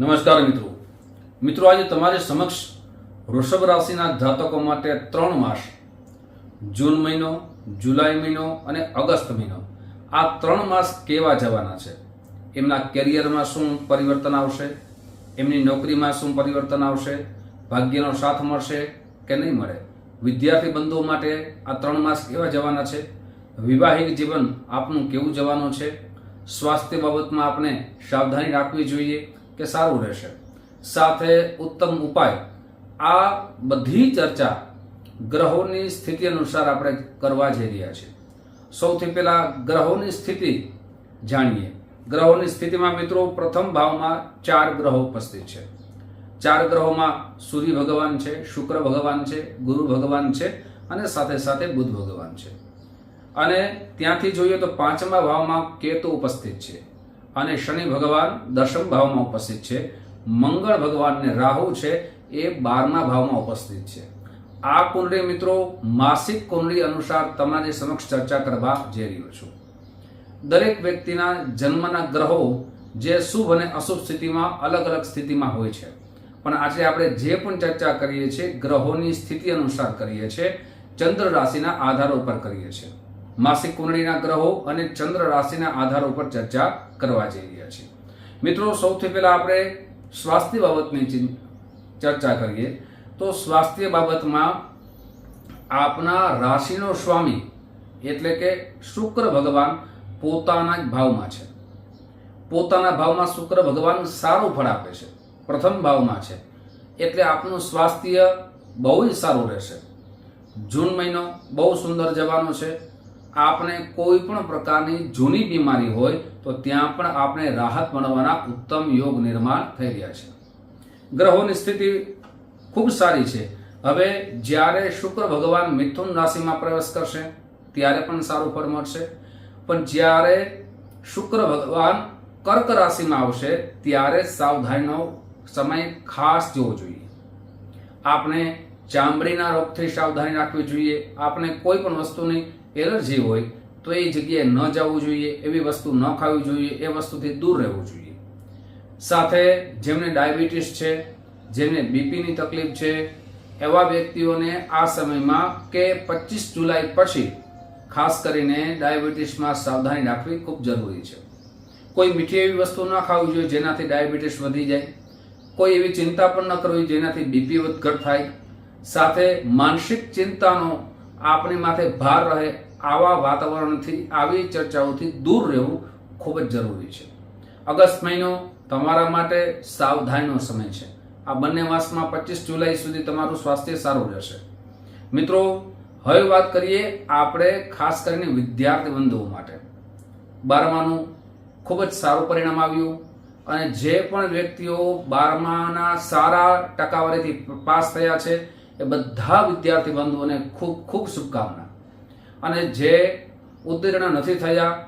નમસ્કાર મિત્રો. મિત્રો, આજે તમારી સમક્ષ વૃષભ રાશિના જાતકો માટે ત્રણ માસ. જૂન મહિનો, જુલાઈ મહિનો અને ઓગસ્ટ મહિનો. આ ત્રણ માસ કેવા જવાના છે? એમના કેરિયરમાં શું પરિવર્તન આવશે? એમની નોકરીમાં શું પરિવર્તન આવશે? ભાગ્યનો સાથ મળશે કે નહીં મળે? વિદ્યાર્થી બંધુઓ માટે આ ત્રણ માસ કેવા જવાના છે? વિવાહિક જીવન આપનું કેવું જવાનું છે? સ્વાસ્થ્ય બાબતમાં આપણે સાવધાની રાખવી જોઈએ. કે સારું રહેશે. સાથે ઉત્તમ ઉપાય. આ બધી ચર્ચા ગ્રહોની સ્થિતિ અનુસાર આપણે કરવા જઈ રહ્યા છીએ. સૌથી પહેલાં ગ્રહોની સ્થિતિ જાણીએ. ગ્રહોની સ્થિતિમાં મિત્રો પ્રથમ ભાવમાં ચાર ગ્રહો ઉપસ્થિત છે. ચાર ગ્રહોમાં સૂર્ય ભગવાન છે, શુક્ર ભગવાન છે, ગુરુ ભગવાન છે અને સાથે સાથે બુધ ભગવાન છે. અને ત્યાંથી જોઈએ તો પાંચમા ભાવમાં કેતુ ઉપસ્થિત છે. અને શનિ ભગવાન દશમ ભાવમાં ઉપસ્થિત છે. મંગળ ભગવાનને રાહુ છે એ બારમા ભાવમાં ઉપસ્થિત છે. આ કુંડળી મિત્રો માસિક કુંડળી અનુસાર તમારી સમક્ષ ચર્ચા કરવા જઈ રહ્યો છું. દરેક વ્યક્તિના જન્મના ગ્રહો જે શુભ અને અશુભ સ્થિતિમાં અલગ અલગ સ્થિતિમાં હોય છે. પણ આજે આપણે જે પણ ચર્ચા કરીએ છીએ, ગ્રહોની સ્થિતિ અનુસાર કરીએ છીએ, ચંદ્ર રાશિના આધાર ઉપર કરીએ છીએ. માસિક કુંડળીના ગ્રહો અને ચંદ્ર રાશિના આધારો પર ચર્ચા કરવા જઈ રહ્યા છીએ. મિત્રો, સૌથી પહેલા આપણે સ્વાસ્થ્ય બાબતની ચર્ચા કરીએ. તો સ્વાસ્થ્ય બાબતમાં આપના રાશિનો સ્વામી એટલે કે શુક્ર ભગવાન પોતાના જ ભાવમાં છે. પોતાના ભાવમાં શુક્ર ભગવાન સારું ફળ આપે છે. પ્રથમ ભાવમાં છે. એટલે આપનું સ્વાસ્થ્ય બહુ જ સારું રહેશે. જૂન મહિનો બહુ સુંદર જવાનો છે. આપણે કોઈ પણ પ્રકારની જૂની બીમારી હોય, તો ત્યાં પણ આપણે રાહત મળવાના ઉત્તમ યોગ નિર્માણ થઈ રહ્યા છે. ગ્રહોની સ્થિતિ ખૂબ સારી છે. હવે જ્યારે શુક્ર ભગવાન મિથુન રાશિમાં પ્રવેશ કરશે, ત્યારે પણ સારું ફળ મળશે. પણ જ્યારે શુક્ર ભગવાન કર્ક રાશિમાં આવશે, ત્યારે સાવધાનીનો સમય ખાસ જોવો જોઈએ. આપણે ચામડીના રોગથી સાવધાની રાખવી જોઈએ. આપણે કોઈ પણ વસ્તુની એલર્જી હોય તો એ જગ્યાએ ન જવું જોઈએ, એવી વસ્તુ ન ખાવી જોઈએ, એ વસ્તુથી દૂર રહેવું જોઈએ. સાથે જેમને ડાયાબિટીસ છે, જેમને બીપીની તકલીફ છે, એવા વ્યક્તિઓને આ સમયમાં કે પચીસ જુલાઈ પછી ખાસ કરીને ડાયાબિટીસમાં સાવધાની રાખવી ખૂબ જરૂરી છે. કોઈ મીઠી એવી વસ્તુ ન ખાવી જોઈએ જેનાથી ડાયાબિટીસ વધી જાય. કોઈ એવી ચિંતા પણ ન કરવી જેનાથી બીપી વધઘટ થાય. સાથે માનસિક ચિંતાનો આપણી માથે ભાર રહે, આવા વાતાવરણથી, આવી ચર્ચાઓથી દૂર રહેવું ખૂબ જ જરૂરી છે. અગસ્ત મહિનો તમારા માટે સાવધાનીનો સમય છે. આ બંને માસમાં પચીસ જુલાઈ સુધી તમારું સ્વાસ્થ્ય સારું રહેશે. મિત્રો, હવે વાત કરીએ આપણે ખાસ કરીને વિદ્યાર્થી બંધુઓ માટે. બારમાનું ખૂબ જ સારું પરિણામ આવ્યું અને જે પણ વ્યક્તિઓ બારમાના સારા ટકાવારીથી પાસ થયા છે એ બધા વિદ્યાર્થી બંધુઓને ખૂબ ખૂબ શુભકામના. અને જે ઉત્તીર્ણ નથી થયા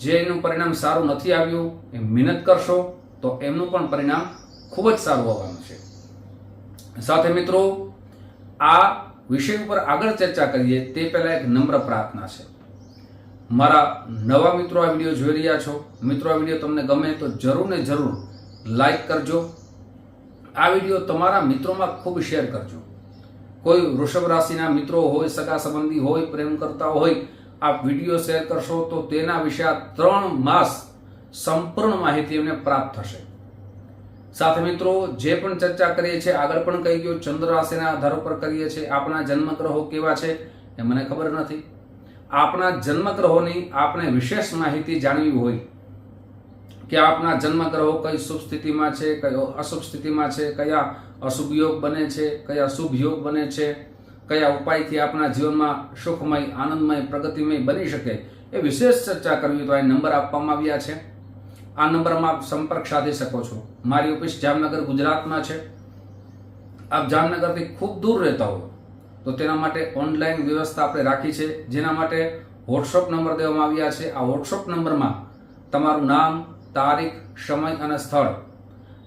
જેનું પરિણામ સારું નથી આવ્યું, એ મહેનત કરશો, તો એમનું પણ પરિણામ ખૂબ જ સારું આવવાનું છે. સાથે મિત્રો, આ વિષય ઉપર આગળ ચર્ચા કરીએ, તે પહેલાં એક નમ્ર પ્રાર્થના છે. મારા નવા મિત્રો આ વીડિયો જોઈ રહ્યા છો, મિત્રો આ વીડિયો તમને ગમે તો જરૂર ને જરૂર લાઈક કરજો. આ વીડિયો તમારા મિત્રોમાં ખૂબ શેર કરજો. કોઈ વૃષભ રાશિના મિત્રો હોય, સગા સંબંધી હોય, પ્રેમ કરતા હોય આ વીડિયો શેર કરશો તો તેના વિશે આ ત્રણ માસ સંપૂર્ણ માહિતી એમને પ્રાપ્ત થશે. સાથે મિત્રો, જે પણ ચર્ચા કરીએ છીએ, આગળ પણ કહી ગયો, ચંદ્ર રાશિના આધારો પર કરીએ છીએ. આપણા જન્મગ્રહો કેવા છે એ મને ખબર નથી. આપણા જન્મગ્રહોની આપણે વિશેષ માહિતી જાણવી હોય કે આપના જન્મગ્રહો કઈ શુભ સ્થિતિમાં છે, કયો અશુભ સ્થિતિમાં છે, કયા અશુભ યોગ બને છે, કયા શુભ યોગ બને છે, કયા ઉપાયથી આપણા જીવનમાં સુખમય, આનંદમય, પ્રગતિમય બની શકે એ વિશેષ ચર્ચા કરવી તો આ નંબર આપવામાં આવ્યા છે. આ નંબરમાં આપ સંપર્ક સાધી શકો છો. મારી ઓફિસ જામનગર, ગુજરાતમાં છે. આપ જામનગરથી ખૂબ દૂર રહેતા હો તો તેના માટે ઓનલાઈન વ્યવસ્થા આપણે રાખી છે. જેના માટે વોટ્સઅપ નંબર દેવામાં આવ્યા છે. આ વોટ્સઅપ નંબરમાં તમારું નામ તારીખ, સમય અને સ્થળ.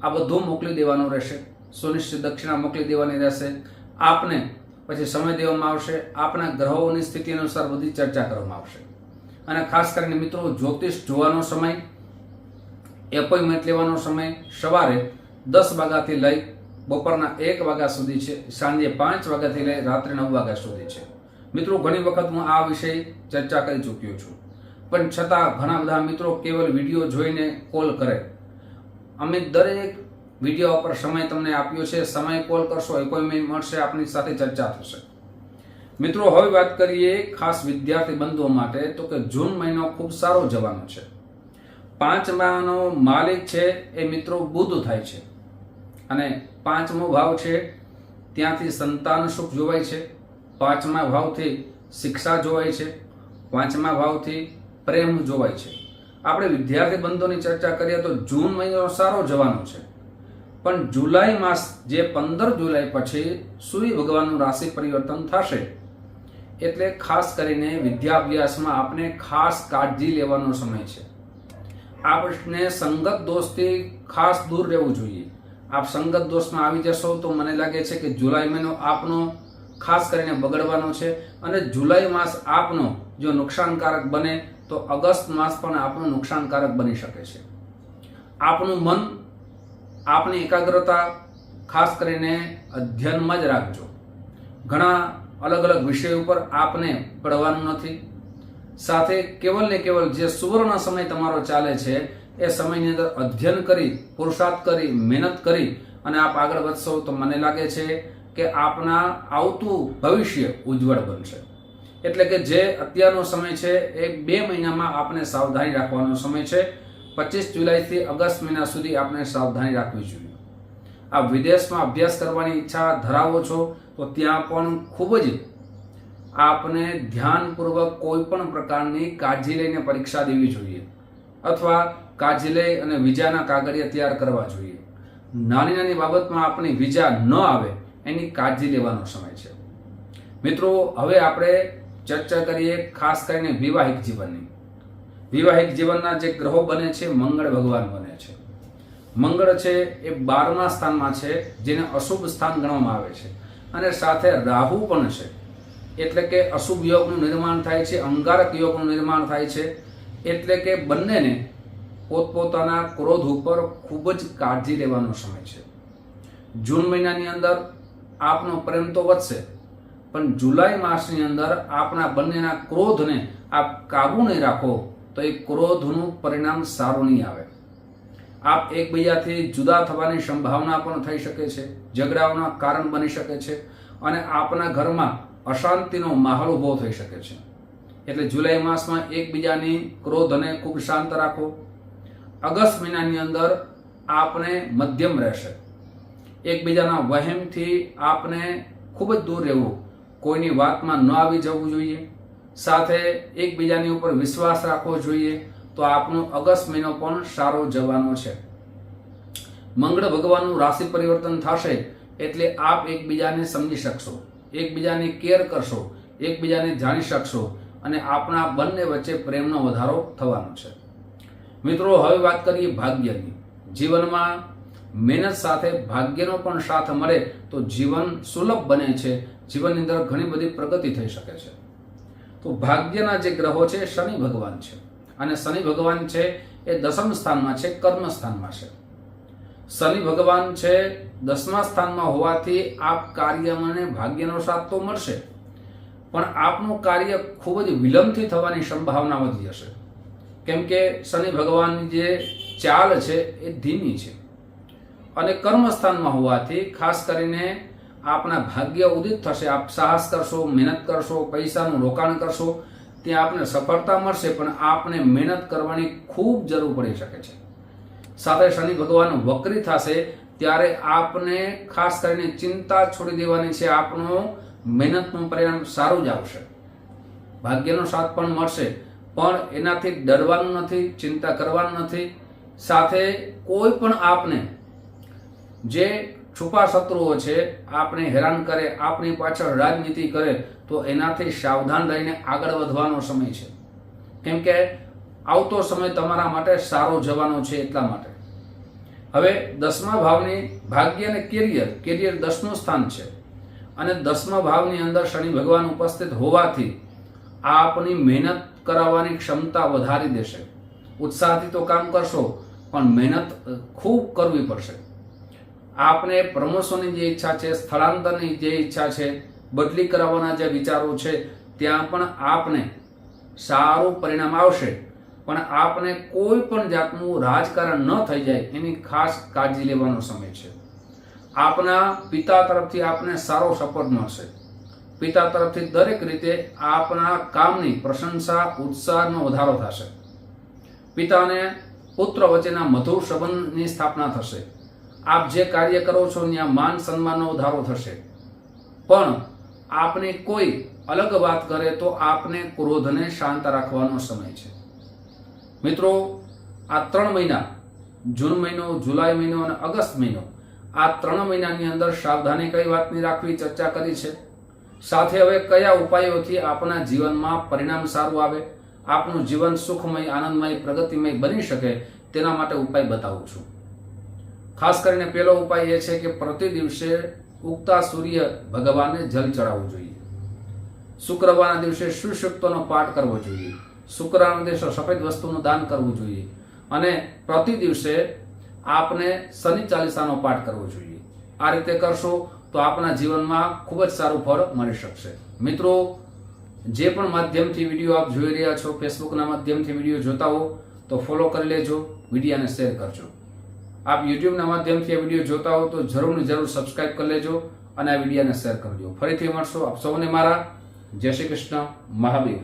આ બધું મોકલી દેવાનું રહેશે. સુનિશ્ચિત દક્ષિણા મોકલી દેવાની રહેશે. આપને પછી સમય દેવામાં આવશે. આપના ગ્રહોની સ્થિતિ અનુસાર બધી ચર્ચા કરવામાં આવશે. અને ખાસ કરીને મિત્રો, જ્યોતિષ જોવાનો સમય, એપોઇન્ટમેન્ટ લેવાનો સમય, સવારે દસ વાગ્યાથી લઈ બપોરના એક વાગ્યા સુધી છે. સાંજે પાંચ વાગ્યાથી લઈ રાત્રે નવ વાગ્યા સુધી છે. મિત્રો, ઘણી વખત હું આ વિષય ચર્ચા કરી ચૂક્યો છું. પણ છતાં ઘણા બધા મિત્રો કેવલ વીડિયો જોઈને કોલ કરે. અમે દરેક વીડિયો પર સમય તમને આપ્યો છે. સમય કોલ કરશો એપોઇન્ટમેન્ટ મળશે, આપની સાથે ચર્ચા થશે. મિત્રો, હવે વાત કરીએ ખાસ વિદ્યાર્થી બંધુઓ માટે, તો કે જૂન મહિનો ખૂબ સારો જવાનો છે. પાંચમાનો માલિક છે એ મિત્રો બુધ થાય છે. અને પાંચમો ભાવ છે, ત્યાંથી સંતાન સુખ જોવાય છે. પાંચમા ભાવથી શિક્ષા જોવાય છે. પાંચમા ભાવથી પ્રેમ જોવાય છે. આપણે વિદ્યાર્થી બંધોની ચર્ચા કરીએ તો જૂન મહિનો સારો જવાનો છે. પણ જુલાઈ માસ જે પંદર જુલાઈ પછી સૂર્ય ભગવાનનું રાશિ પરિવર્તન થશે. એટલે ખાસ કરીને વિદ્યાભ્યાસમાં આપણે ખાસ કાળજી લેવાનો સમય છે. આપણે સંગત દોષથી ખાસ દૂર રહેવું જોઈએ. આપ સંગત દોષમાં આવી જશો તો મને લાગે છે કે જુલાઈ મહિનો આપનો ખાસ કરીને બગડવાનો છે. અને જુલાઈ માસ આપનો જો નુકસાનકારક બને તો અગસ્ત માસ પણ આપનું નુકસાનકારક બની શકે છે. આપનું મન, આપની એકાગ્રતા, ખાસ કરીને અધ્યયનમાં જ રાખજો. ઘણા અલગ અલગ વિષય ઉપર આપને પડવાનું નથી. સાથે કેવલ ને કેવલ જે સુવર્ણ સમય તમારો ચાલે છે, એ સમયની અંદર અધ્યયન કરી, પુરુષાર્થ કરી, મહેનત કરી અને આપ આગળ વધશો તો મને લાગે છે કે આપના આવતું ભવિષ્ય ઉજ્જવળ બનશે. એટલે કે જે અત્યારનો સમય છે એ બે મહિનામાં આપણે સાવધાની રાખવાનો સમય છે. પચીસ જુલાઈથી અગસ્ટ મહિના સુધી આપણે સાવધાની રાખવી જોઈએ. આ વિદેશમાં અભ્યાસ કરવાની ઈચ્છા ધરાવો છો, તો ત્યાં પણ ખૂબ જ આપણે ધ્યાનપૂર્વક કોઈ પણ પ્રકારની કાળજી લઈને પરીક્ષા દેવી જોઈએ. અથવા કાળજી લઈ અને વિઝાના કાગળિયા તૈયાર કરવા જોઈએ. નાની નાની બાબતમાં આપણી વિઝા ન આવે, એની કાળજી લેવાનો સમય છે. મિત્રો, હવે આપણે ચર્ચા કરીએ ખાસ કરીને વિવાહિક જીવનની. વિવાહિક જીવનના જે ગ્રહો બને છે, મંગળ ભગવાન બને છે. મંગળ છે એ બારમા સ્થાનમાં છે, જેને અશુભ સ્થાન ગણવામાં આવે છે. અને સાથે રાહુ પણ છે. એટલે કે અશુભ યોગનું નિર્માણ થાય છે, અંગારક યોગનું નિર્માણ થાય છે. એટલે કે બંનેને પોતપોતાના ક્રોધ ઉપર ખૂબ જ કાળજી લેવાનો સમય છે. જૂન મહિનાની અંદર આપનો પ્રેમ તો વધશે પણ જુલાઈ માસની અંદર આપણા બંનેના ક્રોધને આપ કાબુ નહીં રાખો તો એ ક્રોધનું પરિણામ સારું નહીં આવે. આપ એકબીજાથી જુદા થવાની સંભાવના પણ થઈ શકે છે, ઝઘડાઓના કારણ બની શકે છે અને આપના ઘરમાં અશાંતિનો માહોલ ઊભો થઈ શકે છે. એટલે જુલાઈ માસમાં એકબીજાની ક્રોધને ખૂબ શાંત રાખો. અગસ્ટ મહિનાની અંદર આપને મધ્યમ રહેશે. એકબીજાના વહેમથી આપને ખૂબ જ દૂર રહેવું કોઈની વાતમાં ન આવી જવું જોઈએ. સાથે એકબીજાની ઉપર વિશ્વાસ રાખવો જોઈએ તો આપનો અગસ્ત મહિનો પણ સારો જવાનો છે. મંગળ ભગવાનનું રાશિ પરિવર્તન થશે એટલે આપ એકબીજાને સમજી શકશો, એકબીજાની કેર કરશો, એકબીજાને જાણી શકશો અને આપણા બંને વચ્ચે પ્રેમનો વધારો થવાનો છે. મિત્રો, હવે વાત કરીએ ભાગ્યની. જીવનમાં મહેનત સાથે ભાગ્યનો પણ સાથ મળે તો જીવન સુલભ બને છે જીવનની અંદર ઘણી બધી પ્રગતિ થઈ શકે છે. તો ભાગ્યના જે ગ્રહો છે, શનિ ભગવાન છે. અને શનિ ભગવાન છે એ દસમ સ્થાનમાં છે, કર્મ સ્થાનમાં છે. શનિ ભગવાન છે દસમા સ્થાનમાં હોવાથી આપ કાર્યમાં ભાગ્યનો સાથ તો મળશે. પણ આપનું કાર્ય ખૂબ જ વિલંબથી થવાની સંભાવના વધી જશે. કેમ કે શનિ ભગવાનની જે ચાલ છે એ ધીમી છે. અને કર્મસ્થાનમાં હોવાથી ખાસ કરીને આપના ભાગ્ય ઉદિત થશે. આપ સાહસ કરશો, મહેનત કરશો, પૈસાનું રોકાણ કરશો, ત્યાં આપને સફળતા મળશે, પણ આપને મહેનત કરવાની ખૂબ જરૂર પડી શકે છે. સાથે શનિ ભગવાન વક્રી થશે, ત્યારે આપને ખાસ કરીને ચિંતા છોડી દેવાની છે. આપનું મહેનતનું પરિણામ સારું જ આવશે. ભાગ્યનો સાથ પણ મળશે, પણ એનાથી ડરવાનું નથી, ચિંતા કરવાનું નથી. સાથે કોઈ પણ આપને જે છુપા શત્રુઓ છે, આપણે હેરાન કરે, આપણી પાછળ રાજનીતિ કરે, તો એનાથી સાવધાન રહીને આગળ વધવાનો સમય છે. કેમ કે આવતો સમય તમારા માટે સારો જવાનો છે એટલા માટે. હવે દસમા ભાવની ભાગ્ય અને કેરિયર કેરિયર દસનું સ્થાન છે. અને દસમા ભાવની અંદર શનિ ભગવાન ઉપસ્થિત હોવાથી આપની મહેનત કરાવવાની ક્ષમતા વધારી દેશે. ઉત્સાહથી તો કામ કરશો, પણ મહેનત ખૂબ કરવી પડશે. આપને પ્રમોશનની જે ઈચ્છા છે, સ્થળાંતરની જે ઈચ્છા છે, બદલી કરાવવાના જે વિચારો છે, ત્યાં પણ આપને સારું પરિણામ આવશે. પણ આપને કોઈ પણ જાતનું રાજકારણ ન થઈ જાય એની ખાસ કાળજી લેવાનો સમય છે. આપના પિતા તરફથી આપને સારો સપોર્ટ મળશે. પિતા તરફથી દરેક રીતે આપના કામની પ્રશંસા, ઉત્સાહનો વધારો થશે. પિતાને પુત્ર વચ્ચેના મધુર સંબંધની સ્થાપના થશે. આપ જે કાર્ય કરો છો ત્યાં માન સન્માનનો વધારો થશે. પણ આપને કોઈ અલગ વાત કરે તો આપને ક્રોધને શાંત રાખવાનો સમય છે. મિત્રો, આ ત્રણ મહિના, જૂન મહિનો, જુલાઈ મહિનો અને અગસ્ત મહિનો, આ ત્રણ મહિનાની અંદર સાવધાની કઈ વાતની રાખવી, ચર્ચા કરી છે? સાથે હવે કયા ઉપાયોથી આપણા જીવનમાં પરિણામ સારું આવે? આપનું જીવન સુખમય, આનંદમય, પ્રગતિમય બની શકે તેના માટે ઉપાય બતાવું છું. ખાસ કરીને પહેલો ઉપાય એ છે કે પ્રતિ દિવસે ઉગતા સૂર્ય ભગવાનને જલ ચડાવવું જોઈએ. શુક્રવારના દિવસે સુશુક્તનો પાઠ કરવો જોઈએ. શુક્રવારના દિવસે સફેદ વસ્તુનું દાન કરવું જોઈએ. અને પ્રતિ દિવસે આપને શનિ ચાલીસાનો પાઠ કરવો જોઈએ. આ રીતે કરશો તો આપના જીવનમાં ખૂબ જ સારું ફળ મળી શકશે. મિત્રો, જે પણ માધ્યમથી વીડિયો આપ જોઈ રહ્યા છો ફેસબુકના માધ્યમથી વીડિયો જોતા હો, તો ફોલો કરી લેજો, વિડીયાને શેર કરજો. આપ યુટ્યુબના માધ્યમથી આ વીડિયો જોતા હો તો જરૂર ને જરૂર સબસ્ક્રાઇબ કરી લેજો અને આ વિડીયોને શેર કરજો ફરીથી મળશો આપ સૌને મારા. જય શ્રી કૃષ્ણ. મહાબીર